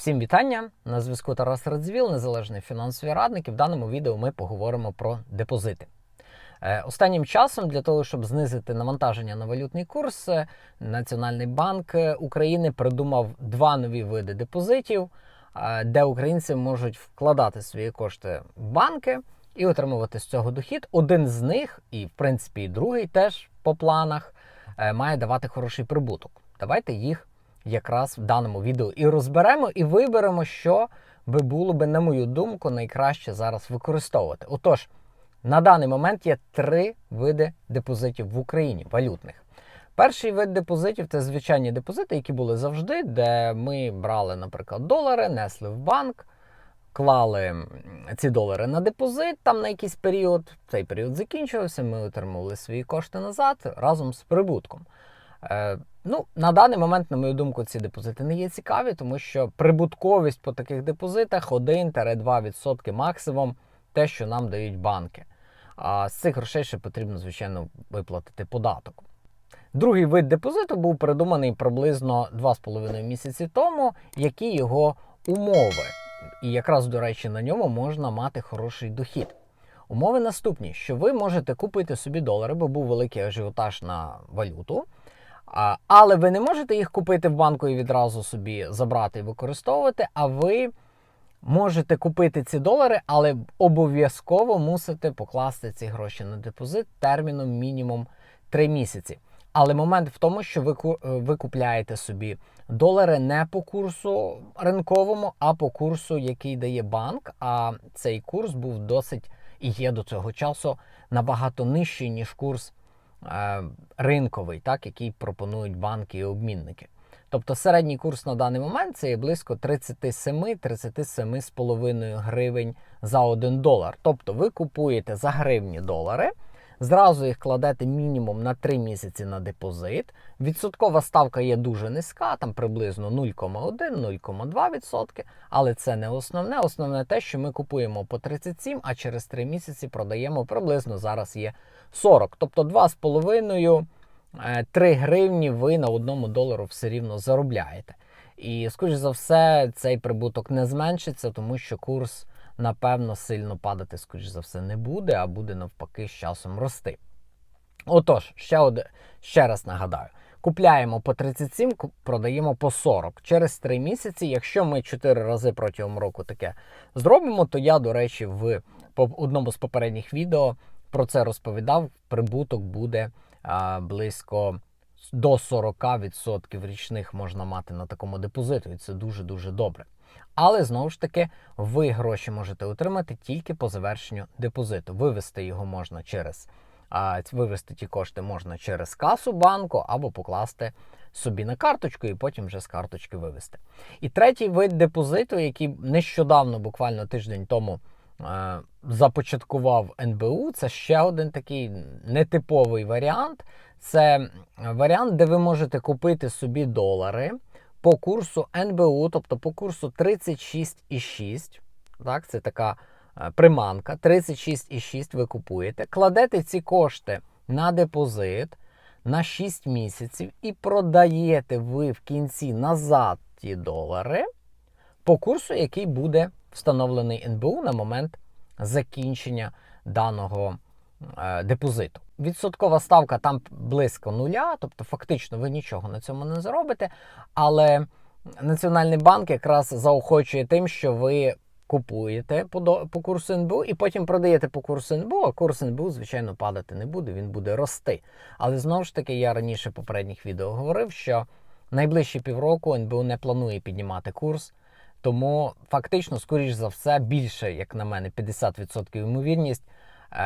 Всім вітання! На зв'язку Тарас Радзвіл, незалежний фінансовий радник. І в даному відео ми поговоримо про депозити. Е, Останнім часом для того, щоб знизити навантаження на валютний курс, е, Національний банк е, України придумав два нові види депозитів, де українці можуть вкладати свої кошти в банки і отримувати з цього дохід. Один з них, і в принципі і другий теж по планах, має давати хороший прибуток. Давайте їх якраз в даному відео і розберемо, і виберемо, що би було би, на мою думку, найкраще зараз використовувати. Отож, на даний момент є три види депозитів в Україні валютних. Перший вид депозитів це звичайні депозити, які були завжди, де ми брали, наприклад, долари, несли в банк, клали ці долари на депозит там на якийсь період. Цей період закінчувався, ми отримували свої кошти назад разом з прибутком. Ну, на даний момент, на мою думку, ці депозити не є цікаві, тому що прибутковість по таких депозитах 1-2% максимум те, що нам дають банки. А з цих грошей ще потрібно, звичайно, виплатити податок. Другий вид депозиту був придуманий приблизно 2,5 місяці тому, які його умови. І якраз, до речі, на ньому можна мати хороший дохід. Умови наступні: що ви можете купити собі долари, бо був великий ажіотаж на валюту. Але ви не можете їх купити в банку і відразу собі забрати і використовувати. А ви можете купити ці долари, але обов'язково мусите покласти ці гроші на депозит терміном мінімум 3 місяці. Але момент в тому, що ви, е, ви купляєте собі долари не по курсу ринковому, а по курсу, який дає банк. А цей курс був досить і є до цього часу набагато нижчий, ніж курс ринковий, так, який пропонують банки і обмінники. Тобто середній курс на даний момент це є близько 37-37,5 гривень за 1 долар. Тобто ви купуєте за гривні долари, зразу їх кладете мінімум на 3 місяці на депозит. Відсоткова ставка є дуже низька, там приблизно 0,1-0,2%, але це не основне. Основне те, що ми купуємо по 37, а через 3 місяці продаємо приблизно зараз є 40. Тобто 2,5 е, 3 гривні ви на одному долару все рівно заробляєте. І, скоріш за все, цей прибуток не зменшиться, тому що курс, напевно, сильно падати, скоріш за все, не буде, а буде навпаки з часом рости. Отож, ще, од... ще раз нагадаю: купляємо по 37, продаємо по 40. Через 3 місяці, якщо ми 4 рази протягом року таке зробимо, то я, до речі, в одному з попередніх відео про це розповідав. Прибуток буде а, близько до 40% річних можна мати на такому депозиту, і це дуже-дуже добре. Але знову ж таки, ви гроші можете отримати тільки по завершенню депозиту. Вивести його можна через а, вивести ті кошти можна через касу банку або покласти собі на карточку і потім вже з карточки вивести. І третій вид депозиту, який нещодавно, буквально тиждень тому, е, започаткував НБУ, це ще один такий нетиповий варіант. Це варіант, де ви можете купити собі долари по курсу НБУ, тобто по курсу 36,6. Так, це така е, приманка. 36,6 ви купуєте, кладете ці кошти на депозит на 6 місяців і продаєте ви в кінці назад ті долари по курсу, який буде встановлений НБУ на момент закінчення даного е, депозиту. Відсоткова ставка там близько нуля, тобто фактично ви нічого на цьому не заробите. Але Національний банк якраз заохочує тим, що ви купуєте по, по курсу НБУ і потім продаєте по курсу НБУ, а курс НБУ, звичайно, падати не буде, він буде рости. Але знову ж таки, я раніше в попередніх відео говорив, що найближчі півроку НБУ не планує піднімати курс. Тому фактично, скоріш за все, більше, як на мене, 50% ймовірність,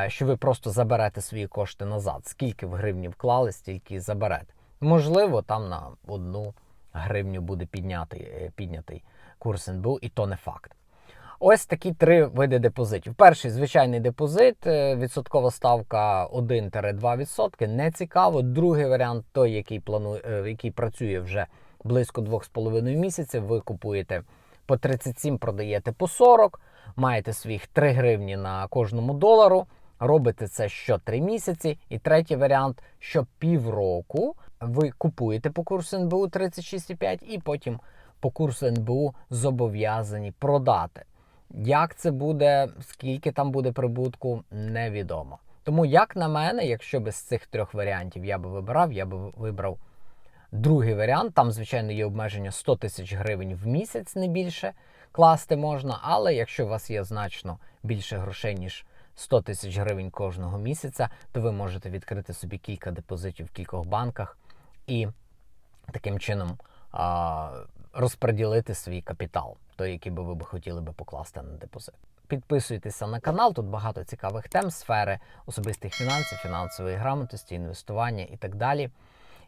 що ви просто заберете свої кошти назад. Скільки в гривні вклали, стільки заберете. Можливо, там на одну гривню буде піднятий, е, піднятий курс НБУ, і то не факт. Ось такі три види депозитів. Перший звичайний депозит, е, відсоткова ставка 1-2%, не цікаво. Другий варіант той, який планує, е, який працює вже близько 2,5 місяців. Ви купуєте по 37, продаєте по 40, маєте своїх 3 гривні на кожному долару. Робите це що 3 місяці. І третій варіант, що півроку ви купуєте по курсу НБУ 36,5 і потім по курсу НБУ зобов'язані продати. Як це буде, скільки там буде прибутку, невідомо. Тому, як на мене, якщо без цих трьох варіантів я би вибирав, я би вибрав другий варіант. Там, звичайно, є обмеження 100 тисяч гривень в місяць, не більше класти можна. Але якщо у вас є значно більше грошей, ніж 100 тисяч гривень кожного місяця, то ви можете відкрити собі кілька депозитів в кількох банках і таким чином а, розподілити свій капітал, той, який би ви хотіли би покласти на депозит. Підписуйтеся на канал, тут багато цікавих тем сфери особистих фінансів, фінансової грамотності, інвестування і так далі.